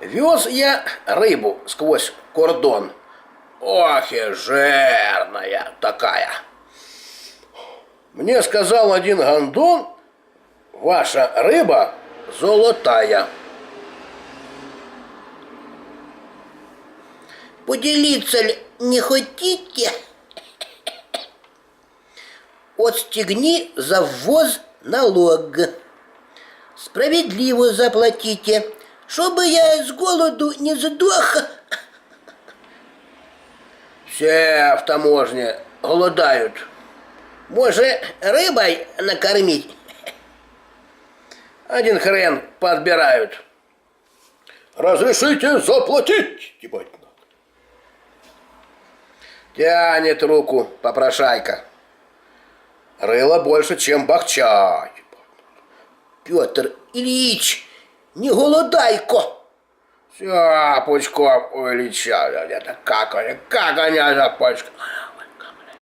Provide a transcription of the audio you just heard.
Вез я рыбу сквозь кордон. Ох и жирная такая. Мне сказал один гондон, ваша рыба золотая. Поделиться ли не хотите? Отстегни за ввоз налог. Справедливо заплатите, чтобы я с голоду не сдох. Все в таможне голодают. Может, рыбой накормить? Один хрен подбирают. Разрешите заплатить, ебать. Тянет руку попрошайка. Рыло больше, чем бахча. Петр Ильич, не голодайко. Все, пучком уличали. Это как они, как они запачкали.